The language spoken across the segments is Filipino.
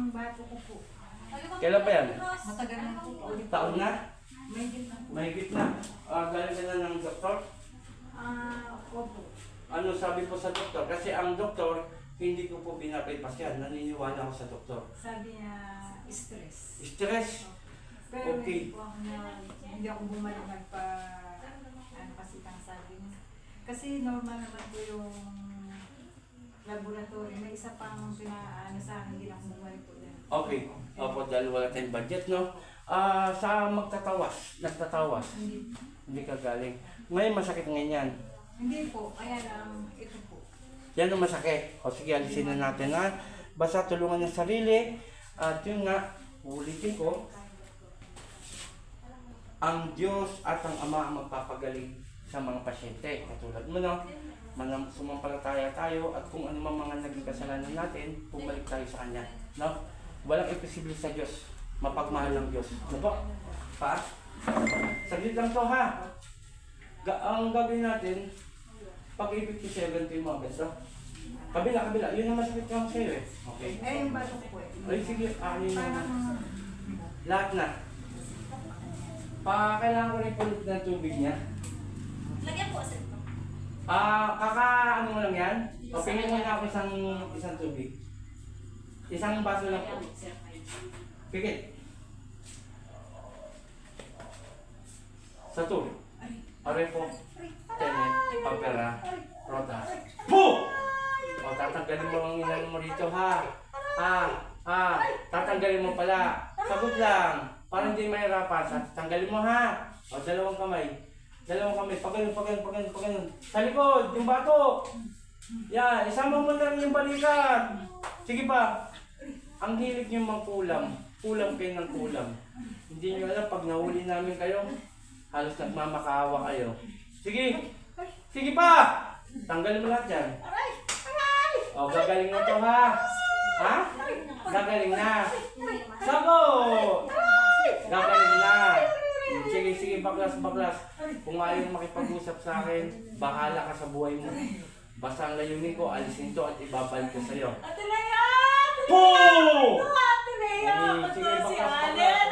Bato ko po. Kailan pa yan? Matagal na po. Taon na? May din na po. Mahigit na. Ah, galing ka na ng doktor? Ah, opo. Ano sabi po sa doktor? Kasi ang doktor, hindi ko po pinapaypas yan. Naniniwala ako sa doktor. Sabi niya, stress. Stress. Pero Okay. hindi po ako na, hindi ako bumalik nagpa, ano kasi kang sabi niya. Kasi normal naman po yung laboratory. May isa pang pinaano sa akin, hindi lang bumalik po din. Okay. Opo, dahil wala tayong budget, no? Ah, sa magtatawas, nagtatawas, Hindi, hindi ka galing. Ngayon masakit ngayon yan. hindi po. Kaya lang, ito po. Yan ang masakit. O sige, alisin na natin ha. Basta tulungan ng sarili. At yun nga, ulitin ko, ang Diyos at ang Ama ang magpapagaling sa mga pasyente. Katulad mo, no? Manam, sumampalataya tayo at kung ano man mga naging kasalanan natin, bumalik tayo sa Kanya. No? Walang imposible sa Diyos. Mapagmahal ng Diyos. Ano po? Pa? Saglit lang to ha. Ga ang gagawin natin, pag-ibig ko 70 mo agad, no? Kabila, kabila. Yun ang masakit ka sa'yo eh. Okay. Eh, yung bato ko eh. Ay, sige. Ah, yun na. Parang, Lahat na. Pa, kailangan ko rin pulit ng tubig niya. Lagyan po sa ito. Ah, kaka, ano mo lang yan? O, pingin mo na ako isang, isang tubig. Isang baso lang po. Pigit. Sa tubig. Aray po. Tene, papera, rota. Po! O, tatanggalin mo ang ilan mo rito, ha? Ha? Ha? Tatanggalin mo pala. Sagot lang. Para hindi mahirapan. Tanggalin mo, ha? O, dalawang kamay. Dalawang kamay. Pagano, pagano, pagano, pagano. Sa likod, yung bato. Yan, isama mo na yung balikat. Sige pa. Ang hilig niyo magkulam. Kulam kayo ng kulam. Hindi niyo alam, pag nahuli namin kayo, halos nagmamakaawa kayo. Sige! Sige pa! Tanggalin mo lahat yan. Aray! Aray! O, gagaling na to ha. Ha? Gagaling na. Sabo! Gagaling na. Sige, sige, baklas, baklas. Kung ayaw makipag-usap sa akin, bahala ka sa buhay mo. Basta ang layunin ko, alisin to at ibabalik ko sa'yo. Ate Lea! Po! Ate Lea! Hmm, Ako sige, to si baklas,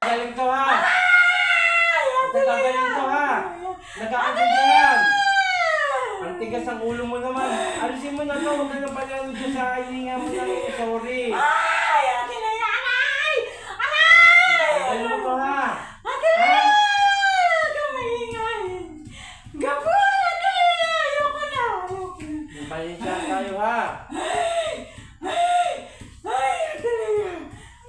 Gagaling to ha. Gagaling to ha. Nagkakaganda yan. Ang tigas ang ulo mo naman. Alisin mo na to. Huwag ka na pala sa hininga mo na. Sorry. Ay! Ate Lea! Aray! Aray! Gagaling mo to ha. Ate Lea! Kamaingay! Gapo! Ate Lea! Ayoko na! Ayoko na! Pasensya tayo ha. Ay! Ay! Ay! Ate Lea!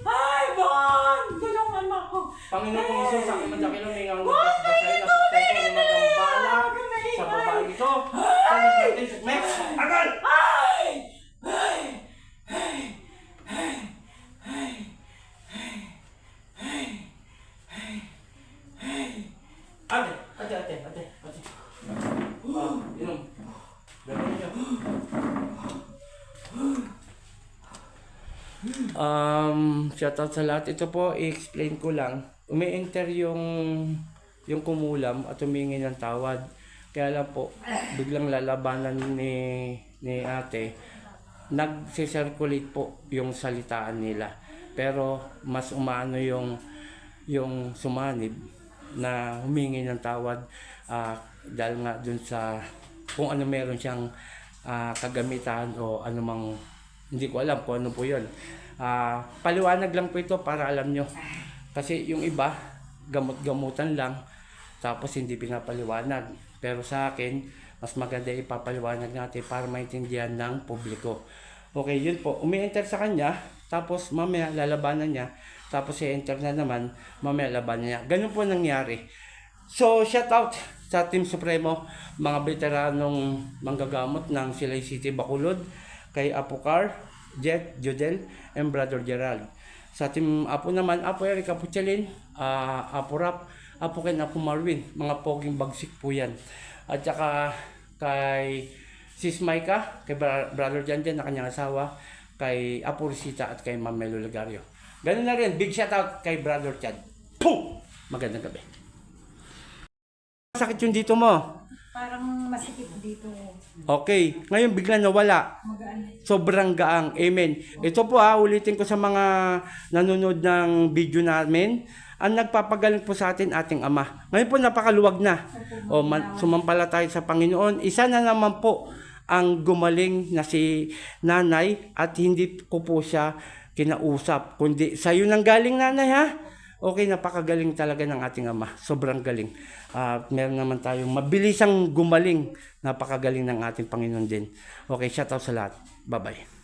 Ay! Bon! Tulungan mo ako! Panginoon kong Isus, sa aking madakilang may ngang basahin na pagtay ko ng magambala sa babae ito. Sa natin, Mex, agad! Ay! Ay! Ay! Ay! Ay! Ay! Ay! Ay! Ate, ate, ate, ate, ate. Inom. Gano'n niyo. Um, shoutout sa lahat. Ito po, i-explain ko lang. Umi-enter yung, yung kumulam at humingi ng tawad. Kaya lang po, biglang lalabanan ni, ni ate. Nag-circulate po yung salitaan nila. Pero mas umano yung yung sumanib na humingi ng tawad ah, dahil nga dun sa kung ano meron siyang ah, kagamitan o anumang hindi ko alam kung ano po yun. Ah, paliwanag lang po ito para alam nyo. Kasi yung iba, gamot-gamutan lang, tapos hindi pinapaliwanag. Pero sa akin, mas maganda ipapaliwanag natin para maintindihan ng publiko. Okay, yun po. Umi-enter sa kanya, tapos mamaya lalabanan niya, tapos i-enter na naman, mamaya labanan niya. Ganun po nangyari. So, shout out sa Team Supremo, mga veteranong manggagamot ng Silay City Bacolod, kay Apocar, Jet, Jodel, and Brother Gerald. Sa Team Apo naman, Apo Eric Apuchalin, ah Apo Rap, Apo Ken, Apo Marvin, mga poging bagsik po yan. At saka kay Sis Maika, kay Bra- Brother Jan Jan na kanyang asawa, kay Apo Risita at kay Ma'am Melo Lagario. Ganun na rin, big shout out kay Brother Chad. Puh! Magandang gabi. Sakit yung dito mo. Parang masikip dito. Okay. Ngayon bigla nawala. Magaan. Sobrang gaang. Amen. Ito po ha, ulitin ko sa mga nanonood ng video namin. Ang nagpapagaling po sa atin ating Ama. Ngayon po napakaluwag na. O man, sumampala tayo sa Panginoon. Isa na naman po ang gumaling na si nanay at hindi ko po siya kinausap. Kundi sa'yo nang galing nanay ha. Okay, napakagaling talaga ng ating ama. Sobrang galing. At meron naman tayong mabilisang gumaling. Napakagaling ng ating Panginoon din. Okay, shout out sa lahat. Bye-bye.